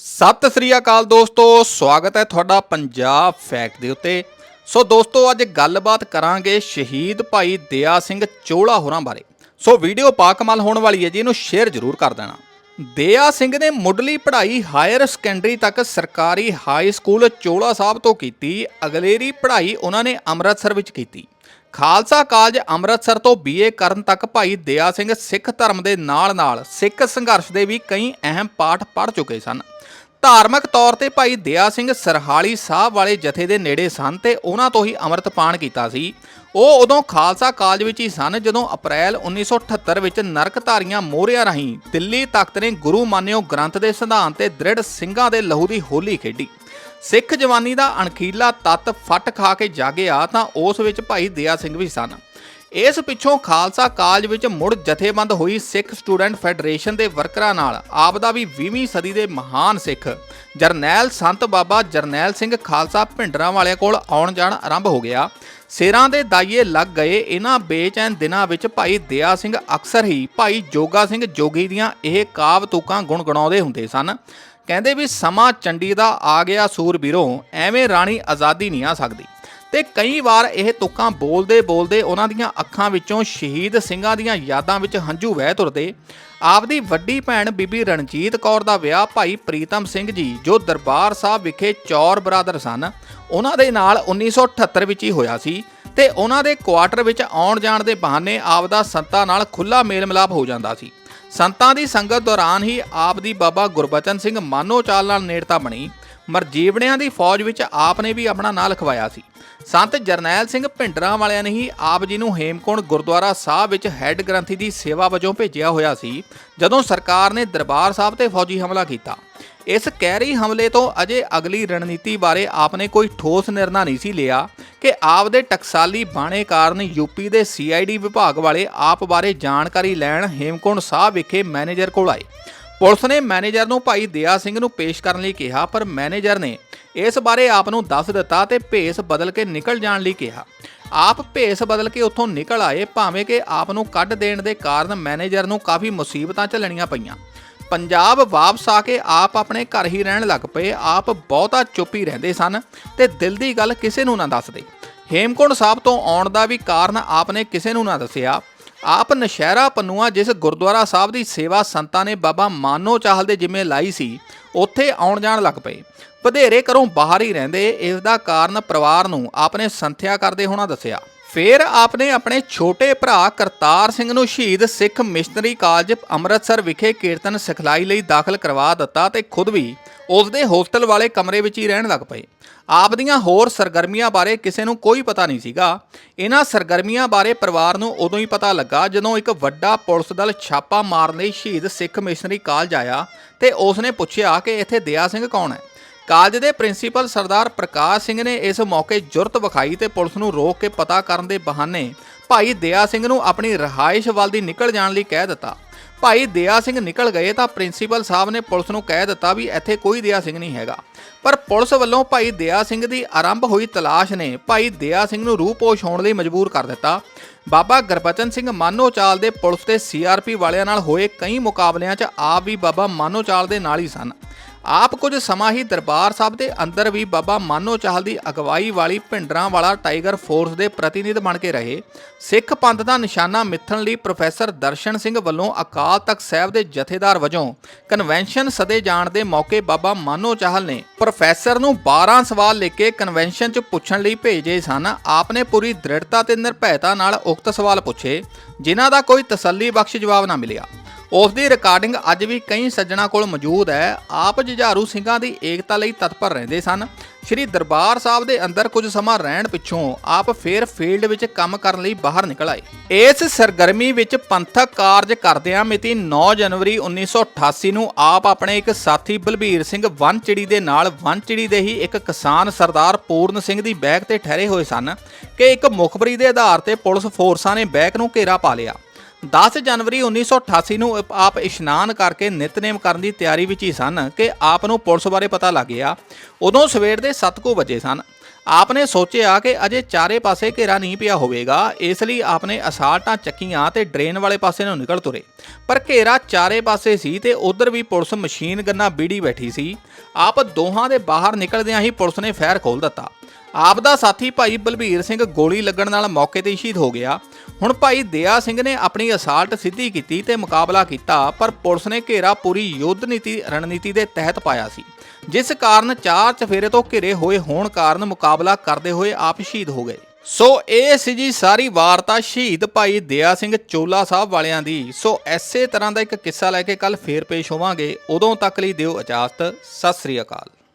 ਸਤਿ ਸ੍ਰੀ ਅਕਾਲ ਦੋਸਤੋ, ਸਵਾਗਤ ਹੈ ਤੁਹਾਡਾ ਪੰਜਾਬ ਫੈਕਟ ਦੇ ਉੱਤੇ। ਸੋ ਦੋਸਤੋ, ਅੱਜ ਗੱਲਬਾਤ ਕਰਾਂਗੇ ਸ਼ਹੀਦ ਭਾਈ ਦਇਆ ਸਿੰਘ ਚੋਲਾ ਹੋਰਾਂ ਬਾਰੇ। ਸੋ ਵੀਡੀਓ ਪਾਕਮਾਲ ਹੋਣ ਵਾਲੀ ਹੈ ਜੀ, ਇਹਨੂੰ ਸ਼ੇਅਰ ਜ਼ਰੂਰ ਕਰ ਦੇਣਾ। ਦਇਆ ਸਿੰਘ ਨੇ ਮੁੱਢਲੀ ਪੜ੍ਹਾਈ ਹਾਇਰ ਸੈਕੰਡਰੀ ਤੱਕ ਸਰਕਾਰੀ ਹਾਈ ਸਕੂਲ ਚੋਲਾ ਸਾਹਿਬ ਤੋਂ ਕੀਤੀ, ਅਗਲੇਰੀ ਪੜ੍ਹਾਈ ਉਹਨਾਂ ਨੇ ਅੰਮ੍ਰਿਤਸਰ ਵਿੱਚ ਕੀਤੀ। ਖਾਲਸਾ ਕਾਲਜ ਅੰਮ੍ਰਿਤਸਰ ਤੋਂ ਬੀਏ ਕਰਨ ਤੱਕ ਭਾਈ ਦਇਆ ਸਿੰਘ ਸਿੱਖ ਧਰਮ ਦੇ ਨਾਲ-ਨਾਲ ਸਿੱਖ ਸੰਘਰਸ਼ ਦੇ ਵੀ ਕਈ ਅਹਿਮ ਪਾਠ ਪੜ੍ਹ ਚੁੱਕੇ ਸਨ। ਧਾਰਮਿਕ ਤੌਰ ਤੇ ਭਾਈ ਦਇਆ ਸਿੰਘ ਸਰਹਾਲੀ ਸਾਹਿਬ ਵਾਲੇ ਜਥੇ ਦੇ ਨੇੜੇ ਸਨ ਤੇ ਉਹਨਾਂ ਤੋਂ ਹੀ ਅੰਮ੍ਰਿਤਪਾਨ ਕੀਤਾ ਸੀ। ਉਹ ਉਦੋਂ ਖਾਲਸਾ ਕਾਲਜ ਵਿੱਚ ਹੀ ਸਨ ਜਦੋਂ ਅਪ੍ਰੈਲ 1978 ਵਿੱਚ ਨਰਕਧਾਰੀਆਂ ਮੋਹਰਿਆਂ ਰਾਹੀਂ ਦਿੱਲੀ ਤਖਤ ਨੇ ਗੁਰੂ ਮਾਨਿਓ ਗ੍ਰੰਥ ਦੇ ਸਿਧਾਂਤ ਤੇ ਦ੍ਰਿੜ ਸਿੰਘਾਂ ਦੇ ਲਹੂ ਦੀ ਹੋਲੀ ਖੇਡੀ। ਸਿੱਖ ਜਵਾਨੀ ਦਾ ਅਣਖੀਲਾ ਤੱਤ ਫੱਟ ਖਾ ਕੇ ਜਾਗਿਆ ਤਾਂ ਉਸ ਵਿੱਚ ਭਾਈ ਦਇਆ ਸਿੰਘ ਵੀ ਸਨ। ਇਸ ਪਿੱਛੋਂ ਖਾਲਸਾ ਕਾਲਜ ਵਿੱਚ ਮੁੜ ਜਥੇਬੰਦ ਹੋਈ ਸਿੱਖ ਸਟੂਡੈਂਟ ਫੈਡਰੇਸ਼ਨ ਦੇ ਵਰਕਰਾਂ ਨਾਲ, ਆਪ ਦਾ ਵੀ 20ਵੀਂ ਸਦੀ ਦੇ ਮਹਾਨ ਸਿੱਖ। ਜਰਨੈਲ ਸੰਤ ਬਾਬਾ ਜਰਨੈਲ ਸਿੰਘ ਖਾਲਸਾ ਭਿੰਡਰਾਂ ਵਾਲਿਆਂ ਕੋਲ ਆਉਣ ਜਾਣ ਆਰੰਭ ਹੋ ਗਿਆ। ਸਿਰਾਂ ਦੇ ਦਾਈਏ ਲੱਗ ਗਏ ਇਹਨਾਂ ਬੇਚੈਨ ਦਿਨਾਂ ਵਿੱਚ ਭਾਈ ਦਇਆ ਸਿੰਘ ਅਕਸਰ ਹੀ ਭਾਈ ਜੋਗਾ ਸਿੰਘ ਜੋਗੀ ਦੀਆਂ ਇਹ ਕਾਵ ਤੁਕਾਂ ਗੁਣਗੁਣਾਉਂਦੇ ਹੁੰਦੇ ਸਨ। ਕਹਿੰਦੇ ਵੀ ਸਮਾਂ ਚੰਡੀ ਦਾ ਆ ਗਿਆ ਸੂਰਬੀਰੋਂ, ਐਵੇਂ ਰਾਣੀ ਆਜ਼ਾਦੀ ਨਹੀਂ ਆ ਸਕਦੀ। ਤੇ ਕਈ ਵਾਰ ਇਹ ਤੁਕਾਂ ਬੋਲਦੇ ਬੋਲਦੇ ਉਹਨਾਂ ਦੀਆਂ ਅੱਖਾਂ ਵਿੱਚੋਂ ਸ਼ਹੀਦ ਸਿੰਘਾਂ ਦੀਆਂ ਯਾਦਾਂ ਵਿੱਚ ਹੰਝੂ ਵਹਿ ਤੁਰਦੇ। ਆਪਦੀ ਵੱਡੀ ਭੈਣ ਬੀਬੀ ਰਣਜੀਤ ਕੌਰ ਦਾ ਵਿਆਹ ਭਾਈ ਪ੍ਰੀਤਮ ਸਿੰਘ ਜੀ, ਜੋ ਦਰਬਾਰ ਸਾਹਿਬ ਵਿਖੇ ਚੌਰ ਬਰਾਦਰ ਸਨ, ਉਹਨਾਂ ਦੇ ਨਾਲ 1978 ਵਿੱਚ ਹੀ ਹੋਇਆ ਸੀ ਤੇ ਉਹਨਾਂ ਦੇ ਕੁਆਟਰ ਵਿੱਚ ਆਉਣ ਜਾਣ ਦੇ ਬਹਾਨੇ ਆਪ ਦਾ ਸੰਤਾਂ ਨਾਲ ਖੁੱਲਾ ਮੇਲ ਮਿਲਾਪ ਹੋ ਜਾਂਦਾ ਸੀ। ਸੰਤਾਂ ਦੀ ਸੰਗਤ ਦੌਰਾਨ ਹੀ ਆਪ ਦੀ ਬਾਬਾ ਗੁਰਬਚਨ ਸਿੰਘ ਮਾਨੋ ਚਾਲ ਨਾਲ ਨੇੜਤਾ ਬਣੀ। ਮਰਜੀਵੜਿਆਂ ਦੀ ਫੌਜ ਵਿੱਚ ਆਪ ਨੇ ਵੀ ਆਪਣਾ ਨਾਂ ਲਿਖਵਾਇਆ ਸੀ। ਸੰਤ ਜਰਨੈਲ ਸਿੰਘ ਭਿੰਡਰਾਂ ਵਾਲਿਆਂ ਨੇ ਹੀ ਆਪ ਜੀ ਨੂੰ ਹੇਮਕੁੰਡ ਗੁਰਦੁਆਰਾ ਸਾਹਿਬ ਵਿੱਚ ਹੈੱਡ ਗ੍ਰੰਥੀ ਦੀ ਸੇਵਾ ਵਜੋਂ ਭੇਜਿਆ ਹੋਇਆ ਸੀ, ਜਦੋਂ ਸਰਕਾਰ ਨੇ ਦਰਬਾਰ ਸਾਹਿਬ ਤੇ ਫੌਜੀ ਹਮਲਾ ਕੀਤਾ। ਇਸ ਕਹਿਰੀ ਹਮਲੇ ਤੋਂ ਅਜੇ ਅਗਲੀ ਰਣਨੀਤੀ ਬਾਰੇ ਆਪਨੇ ਕੋਈ ਠੋਸ ਨਿਰਣਾ ਨਹੀਂ ਸੀ ਲਿਆ ਕਿ ਆਪ ਦੇ ਟਕਸਾਲੀ ਬਾਣੇ ਕਾਰਨ ਯੂਪੀ ਦੇ ਸੀਆਈਡੀ ਵਿਭਾਗ ਵਾਲੇ ਆਪ ਬਾਰੇ ਜਾਣਕਾਰੀ ਲੈਣ ਹੇਮਕੁੰਡ ਸਾਹਿਬ ਵਿਖੇ ਮੈਨੇਜਰ ਕੋਲ ਆਏ। ਪੁਲਿਸ ਨੇ ਮੈਨੇਜਰ ਨੂੰ ਭਾਈ ਦਿਆ ਸਿੰਘ ਨੂੰ ਪੇਸ਼ ਕਰਨ ਲਈ ਕਿਹਾ, ਪਰ ਮੈਨੇਜਰ ਨੇ ਇਸ ਬਾਰੇ ਆਪ ਨੂੰ ਦੱਸ ਦਿੱਤਾ ਤੇ ਭੇਸ ਬਦਲ ਕੇ ਨਿਕਲ ਜਾਣ ਲਈ ਕਿਹਾ। ਆਪ ਭੇਸ ਬਦਲ ਕੇ ਉੱਥੋਂ ਨਿਕਲ ਆਏ, ਭਾਵੇਂ ਕਿ ਆਪ ਨੂੰ ਕੱਢ ਦੇਣ ਦੇ ਕਾਰਨ ਮੈਨੇਜਰ ਨੂੰ ਕਾਫੀ ਮੁਸੀਬਤਾਂ ਝੱਲਣੀਆਂ ਪਈਆਂ। ਪੰਜਾਬ ਵਾਪਸ ਆ ਕੇ ਆਪ ਆਪਣੇ ਘਰ ਹੀ ਰਹਿਣ ਲੱਗ ਪਏ, ਆਪ ਬਹੁਤਾ ਚੁੱਪ ਹੀ ਰਹਿੰਦੇ ਸਨ ਤੇ ਦਿਲ ਦੀ ਗੱਲ ਕਿਸੇ ਨੂੰ ਨਾ ਦੱਸਦੇ। ਹੇਮਕੁੰਡ ਸਾਹਿਬ ਤੋਂ ਆਉਣ ਦਾ ਵੀ ਕਾਰਨ ਆਪ ਨੇ ਕਿਸੇ ਨੂੰ ਨਾ ਦੱਸਿਆ। ਆਪ ਨਸ਼ਹਿਰਾ ਪੰਨੂਆ, ਜਿਸ ਗੁਰਦੁਆਰਾ ਸਾਹਿਬ ਦੀ ਸੇਵਾ ਸੰਤਾਂ ਨੇ ਬਾਬਾ ਮਾਨੋ ਚਾਹਲ ਦੇ ਜਿੰਮੇ ਲਾਈ ਸੀ, ਉੱਥੇ ਆਉਣ ਜਾਣ ਲੱਗ ਪਏ। ਵਧੇਰੇ ਘਰੋਂ ਬਾਹਰ ਹੀ ਰਹਿੰਦੇ, ਇਸ ਦਾ ਕਾਰਨ ਪਰਿਵਾਰ ਨੂੰ ਆਪਣੇ ਸੰਥਿਆ ਕਰਦੇ ਹੋਣਾ ਦੱਸਿਆ। ਫਿਰ ਆਪ ਨੇ ਆਪਣੇ ਛੋਟੇ ਭਰਾ ਕਰਤਾਰ ਸਿੰਘ ਨੂੰ ਸ਼ਹੀਦ ਸਿੱਖ ਮਿਸ਼ਨਰੀ ਕਾਲਜ ਅੰਮ੍ਰਿਤਸਰ ਵਿਖੇ ਕੀਰਤਨ ਸਿਖਲਾਈ ਲਈ ਦਾਖਲ ਕਰਵਾ ਦਿੱਤਾ ਤੇ ਖੁਦ ਵੀ ਉਸ ਦੇ ਹੋਸਟਲ ਵਾਲੇ ਕਮਰੇ ਵਿੱਚ ਹੀ ਰਹਿਣ ਲੱਗ ਪਏ। ਆਪ ਦੀਆਂ ਹੋਰ ਸਰਗਰਮੀਆਂ ਬਾਰੇ ਕਿਸੇ ਨੂੰ ਕੋਈ ਪਤਾ ਨਹੀਂ ਸੀਗਾ। ਇਹਨਾਂ ਸਰਗਰਮੀਆਂ ਬਾਰੇ ਪਰਿਵਾਰ ਨੂੰ ਉਦੋਂ ਹੀ ਪਤਾ ਲੱਗਾ ਜਦੋਂ ਇੱਕ ਵੱਡਾ ਪੁਲਿਸ ਦਲ ਛਾਪਾ ਮਾਰਨ ਲਈ ਸ਼ਹੀਦ ਸਿੱਖ ਮਿਸ਼ਨਰੀ ਕਾਲਜ ਆਇਆ ਤੇ ਉਸ ਨੇ ਪੁੱਛਿਆ ਕਿ ਇੱਥੇ ਦਇਆ ਸਿੰਘ ਕੌਣ ਹੈ? ਕਾਲਜ ਦੇ ਪ੍ਰਿੰਸੀਪਲ ਸਰਦਾਰ ਪ੍ਰਕਾਸ਼ ਸਿੰਘ ਨੇ ਇਸ ਮੌਕੇ ਜੁਰਤ ਵਿਖਾਈ ਤੇ ਪੁਲਿਸ ਨੂੰ ਰੋਕ ਕੇ ਪਤਾ ਕਰਨ ਦੇ ਬਹਾਨੇ ਭਾਈ ਦਇਆ ਸਿੰਘ ਨੂੰ ਆਪਣੀ ਰਿਹਾਇਸ਼ ਵੱਲ ਦੀ ਨਿਕਲ ਜਾਣ ਲਈ ਕਹਿ ਦਿੱਤਾ। ਭਾਈ ਦਇਆ ਸਿੰਘ ਨਿਕਲ ਗਏ ਤਾਂ ਪ੍ਰਿੰਸੀਪਲ ਸਾਹਿਬ ਨੇ ਪੁਲਿਸ ਨੂੰ ਕਹਿ ਦਿੱਤਾ ਵੀ ਇੱਥੇ ਕੋਈ ਦਇਆ ਸਿੰਘ ਨਹੀਂ ਹੈਗਾ। ਪਰ ਪੁਲਿਸ ਵੱਲੋਂ ਭਾਈ ਦਇਆ ਸਿੰਘ ਦੀ ਆਰੰਭ ਹੋਈ ਤਲਾਸ਼ ਨੇ ਭਾਈ ਦਇਆ ਸਿੰਘ ਨੂੰ ਰੂਪੋਸ਼ ਹੋਣ ਲਈ ਮਜਬੂਰ ਕਰ ਦਿੱਤਾ। ਬਾਬਾ ਗੁਰਬਚਨ ਸਿੰਘ ਮਾਨੋਚਾਲ ਦੇ ਪੁਲਿਸ ਤੇ ਸੀਆਰਪੀ ਵਾਲਿਆਂ ਨਾਲ ਹੋਏ ਕਈ ਮੁਕਾਬਲਿਆਂ 'ਚ ਆਪ ਵੀ ਬਾਬਾ ਮਾਨੋਚਾਲ ਦੇ ਨਾਲ ਹੀ ਸਨ। ਆਪ ਕੁਝ ਸਮਾਂ ਹੀ ਦਰਬਾਰ ਸਾਹਿਬ ਦੇ ਅੰਦਰ ਵੀ ਬਾਬਾ ਮਾਨੋ ਚਾਹਲ ਦੀ ਅਗਵਾਈ ਵਾਲੀ ਭਿੰਡਰਾਂ ਵਾਲਾ ਟਾਈਗਰ ਫੋਰਸ ਦੇ ਪ੍ਰਤੀਨਿਧ ਬਣ ਕੇ ਰਹੇ। ਸਿੱਖ ਪੰਥ ਦਾ ਨਿਸ਼ਾਨਾ ਮਿੱਥਣ ਲਈ ਪ੍ਰੋਫੈਸਰ ਦਰਸ਼ਨ ਸਿੰਘ ਵੱਲੋਂ ਅਕਾਲ ਤਖਤ ਸਾਹਿਬ ਦੇ ਜਥੇਦਾਰ ਵਜੋਂ ਕਨਵੈਨਸ਼ਨ ਸਦੇ ਜਾਣ ਦੇ ਮੌਕੇ ਬਾਬਾ ਮਾਨੋ ਚਾਹਲ ਨੇ ਪ੍ਰੋਫੈਸਰ ਨੂੰ 12 ਸਵਾਲ ਲਿਖ ਕੇ ਕਨਵੈਨਸ਼ਨ 'ਚ ਪੁੱਛਣ ਲਈ ਭੇਜੇ ਸਨ। ਆਪ ਨੇ ਪੂਰੀ ਦ੍ਰਿੜਤਾ ਤੇ ਨਿਰਭੈਤਾ ਨਾਲ ਉਕਤ ਸਵਾਲ ਪੁੱਛੇ, ਜਿਨ੍ਹਾਂ ਦਾ ਕੋਈ ਤਸੱਲੀ ਬਖਸ਼ ਜਵਾਬ ਨਾ ਮਿਲਿਆ। ਉਸ ਦੀ ਰਿਕਾਰਡਿੰਗ ਅੱਜ ਵੀ ਕਈ ਸੱਜਣਾ ਕੋਲ ਮੌਜੂਦ ਹੈ। ਆਪ ਜੁਝਾਰੂ ਸਿੰਘਾਂ ਦੀ ਏਕਤਾ ਲਈ ਤਤਪਰ ਰਹਿੰਦੇ ਸਨ। ਸ਼੍ਰੀ ਦਰਬਾਰ ਸਾਹਿਬ ਦੇ ਅੰਦਰ ਕੁਝ ਸਮਾਂ ਰਹਿਣ ਪਿੱਛੋਂ ਆਪ ਫੇਰ ਫੀਲਡ ਵਿੱਚ ਕੰਮ ਕਰਨ ਲਈ ਬਾਹਰ ਨਿਕਲ ਆਏ। ਇਸ ਸਰਗਰਮੀ ਵਿੱਚ ਪੰਥਕ ਕਾਰਜ ਕਰਦਿਆਂ ਮਿਤੀ 9 ਜਨਵਰੀ 1988 ਨੂੰ ਆਪ ਆਪਣੇ ਇੱਕ ਸਾਥੀ ਬਲਬੀਰ ਸਿੰਘ ਵਨਚਿੜੀ ਦੇ ਨਾਲ ਵਨਚਿੜੀ ਦੇ ਹੀ ਇੱਕ ਕਿਸਾਨ ਸਰਦਾਰ ਪੂਰਨ ਸਿੰਘ ਦੀ ਬੈਕ ਤੇ ਠਹਿਰੇ ਹੋਏ ਸਨ ਕਿ ਇੱਕ ਮੁਖਬਰੀ ਦੇ ਆਧਾਰ ਤੇ ਪੁਲਿਸ ਫੋਰਸਾਂ ਨੇ ਬੈਕ ਨੂੰ ਘੇਰਾ ਪਾ ਲਿਆ। 10 ਜਨਵਰੀ 1988 ਨੂੰ ਆਪ ਇਸ਼ਨਾਨ ਕਰਕੇ ਨਿਤਨੇਮ ਕਰਨ ਦੀ ਤਿਆਰੀ ਵਿੱਚ ਹੀ ਸਨ ਕਿ ਆਪ ਨੂੰ ਪੁਲਿਸ ਬਾਰੇ ਪਤਾ ਲੱਗ ਗਿਆ। ਉਦੋਂ ਸਵੇਰ ਦੇ 7:00 ਵਜੇ ਸਨ। ਆਪ ਨੇ ਸੋਚਿਆ ਕਿ ਅਜੇ ਚਾਰੇ ਪਾਸੇ ਘੇਰਾ ਨਹੀਂ ਪਿਆ ਹੋਵੇਗਾ, ਇਸ ਲਈ ਆਪ ਨੇ ਅਸਾਲਟਾਂ ਚੱਕੀਆਂ ਤੇ ਡਰੇਨ ਵਾਲੇ ਪਾਸੇ ਨੂੰ ਨਿਕਲ ਤੁਰੇ। ਪਰ ਘੇਰਾ ਚਾਰੇ ਪਾਸੇ ਸੀ ਤੇ ਉਧਰ ਵੀ ਪੁਲਿਸ ਮਸ਼ੀਨ ਗੰਨਾ ਬੀੜੀ ਬੈਠੀ ਸੀ। ਆਪ ਦੋਹਾਂ ਦੇ ਬਾਹਰ ਨਿਕਲਦਿਆਂ ਹੀ ਪੁਲਿਸ ਨੇ ਫਾਇਰ ਖੋਲ ਦਿੱਤਾ। ਆਪ ਦਾ ਸਾਥੀ ਭਾਈ ਬਲਬੀਰ ਸਿੰਘ ਗੋਲੀ ਲੱਗਣ ਨਾਲ ਮੌਕੇ ਤੇ ਸ਼ਹੀਦ ਹੋ ਗਿਆ। ਹੁਣ ਭਾਈ ਦਇਆ ਸਿੰਘ ਨੇ ਆਪਣੀ ਅਸਾਲਟ ਸਿੱਧੀ ਕੀਤੀ ਤੇ ਮੁਕਾਬਲਾ ਕੀਤਾ, ਪਰ ਪੁਲਿਸ ਨੇ ਘੇਰਾ ਪੂਰੀ ਯੁੱਧ ਨੀਤੀ, ਰਣਨੀਤੀ ਦੇ ਤਹਿਤ ਪਾਇਆ ਸੀ। ਜਿਸ ਕਾਰਨ ਚਾਰ ਚਫੇਰੇ ਤੋਂ ਘਿਰੇ ਹੋਏ ਹੋਣ ਕਾਰਨ ਮੁਕਾਬਲਾ ਕਰਦੇ ਹੋਏ ਆਪ ਸ਼ਹੀਦ ਹੋ ਗਏ। ਸੋ ਇਹ ਸੀ ਜੀ ਸਾਰੀ ਵਾਰਤਾ ਸ਼ਹੀਦ ਭਾਈ ਦਇਆ ਸਿੰਘ ਚੋਲਾ ਸਾਹਿਬ ਵਾਲਿਆਂ ਦੀ। ਸੋ ਐਸੇ ਤਰ੍ਹਾਂ ਦਾ ਇੱਕ ਕਿੱਸਾ ਲੈ ਕੇ ਕੱਲ ਫੇਰ ਪੇਸ਼ ਹੋਵਾਂਗੇ। ਉਦੋਂ ਤੱਕ ਲਈ ਦਿਓ ਇਜਾਜ਼ਤ। ਸਤਿ ਸ੍ਰੀ ਅਕਾਲ।